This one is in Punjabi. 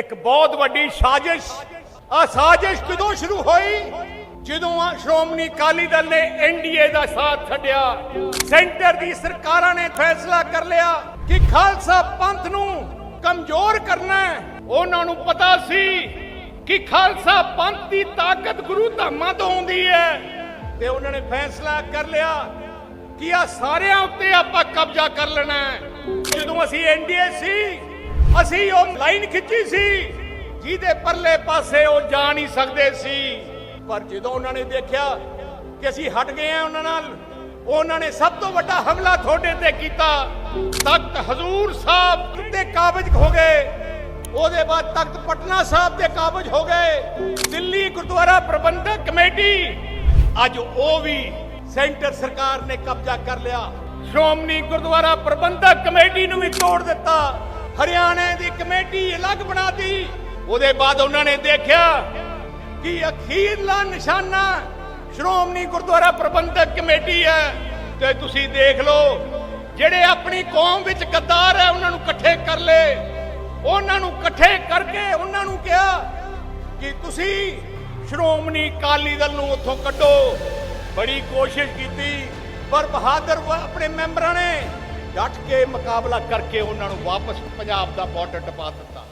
ਇੱਕ ਬਹੁਤ ਵੱਡੀ ਸਾਜ਼ਿਸ਼। ਆ ਸਾਜ਼ਿਸ਼ ਕਦੋਂ ਸ਼ੁਰੂ ਹੋਈ? ਜਦੋਂ ਆ ਸ਼੍ਰੋਮਣੀ ਅਕਾਲੀ ਦਲ ਨੇ ਐਨਡੀਏ ਦਾ ਸਾਥ ਛੱਡਿਆ। ਸੈਂਟਰ ਦੀ ਸਰਕਾਰਾਂ ਨੇ ਫੈਸਲਾ ਕਰ ਲਿਆ ਕਿ ਖਾਲਸਾ ਪੰਥ ਨੂੰ ਕਮਜ਼ੋਰ ਕਰਨਾ ਹੈ। ਉਹਨਾਂ ਨੂੰ ਪਤਾ ਸੀ ਕਿ ਖਾਲਸਾ ਪੰਥ ਦੀ ਤਾਕਤ ਗੁਰੂ ਧਾਮਾਂ ਤੋਂ ਆਉਂਦੀ ਹੈ। ਤੇ ਉਹਨਾਂ ਨੇ ਫੈਸਲਾ ਕਰ ਲਿਆ ਕਿ ਆ ਸਾਰਿਆਂ ਉੱਤੇ ਆਪਾਂ ਕਬਜ਼ਾ ਕਰ ਲੈਣਾ ਹੈ। ਜਦੋਂ ਅਸੀਂ ਐਨਡੀਏ ਸੀ ਅਸੀਂ ਉਹ ਲਾਈਨ ਖਿੱਚੀ ਸੀ, ਜਿਹਦੇ ਪਰਲੇ ਪਾਸੇ ਉਹ ਜਾ ਨਹੀਂ ਸਕਦੇ ਸੀ। ਪਰ ਜਦੋਂ ਉਹਨਾਂ ਨੇ ਦੇਖਿਆ ਕਿ ਅਸੀਂ ਹਟ ਗਏ ਆ ਉਹਨਾਂ ਨਾਲ, ਉਹਨਾਂ ਨੇ ਸਭ ਤੋਂ ਵੱਡਾ ਹਮਲਾ ਤੁਹਾਡੇ ਤੇ ਕੀਤਾ। ਤਖਤ ਹਜ਼ੂਰ ਸਾਹਿਬ ਤੇ ਕਾਬਜ ਹੋ ਗਏ, ਉਹਦੇ ਬਾਅਦ ਤਖਤ ਪਟਨਾ ਸਾਹਿਬ ਤੇ ਕਾਬਜ ਹੋ ਗਏ। ਦਿੱਲੀ ਗੁਰਦੁਆਰਾ ਪ੍ਰਬੰਧਕ ਕਮੇਟੀ, ਅੱਜ ਉਹ ਵੀ ਸੈਂਟਰ ਸਰਕਾਰ ਨੇ ਕਬਜ਼ਾ ਕਰ ਲਿਆ। ਸ਼੍ਰੋਮਣੀ ਗੁਰਦੁਆਰਾ ਪ੍ਰਬੰਧਕ ਕਮੇਟੀ ਨੂੰ ਵੀ ਤੋੜ ਦਿੱਤਾ। ਹਰਿਆਣੇ ਦੀ ਕਮੇਟੀ ਅਲੱਗ ਬਣਾਤੀ। ਉਹਦੇ ਬਾਅਦ ਉਹਨਾਂ ਨੇ ਦੇਖਿਆ ਕਿ ਅਖੀਰਲਾ ਨਿਸ਼ਾਨਾ ਸ਼੍ਰੋਮਣੀ ਗੁਰਦੁਆਰਾ ਪ੍ਰਬੰਧਕ ਕਮੇਟੀ ਹੈ। ਤੇ ਤੁਸੀਂ ਦੇਖ ਲਓ, ਜਿਹੜੇ ਆਪਣੀ ਕੌਮ ਵਿੱਚ ਗੱਦਾਰ ਹੈ, ਉਹਨਾਂ ਨੂੰ ਇਕੱਠੇ ਕਰ ਲਏ। ਉਹਨਾਂ ਨੂੰ ਇਕੱਠੇ ਕਰਕੇ ਉਹਨਾਂ ਨੂੰ ਕਿਹਾ ਕਿ ਤੁਸੀਂ ਸ਼੍ਰੋਮਣੀ ਅਕਾਲੀ ਦਲ ਨੂੰ ਉੱਥੋਂ ਕੱਢੋ। ਬੜੀ ਕੋਸ਼ਿਸ਼ ਕੀਤੀ, ਪਰ ਬਹਾਦਰ ਆਪਣੇ ਮੈਂਬਰਾਂ ਨੇ ਡਟ ਕੇ ਮੁਕਾਬਲਾ ਕਰਕੇ ਉਹਨਾਂ ਨੂੰ ਵਾਪਸ ਪੰਜਾਬ ਦਾ ਬਾਰਡਰ ਟਪਾ ਦਿੱਤਾ।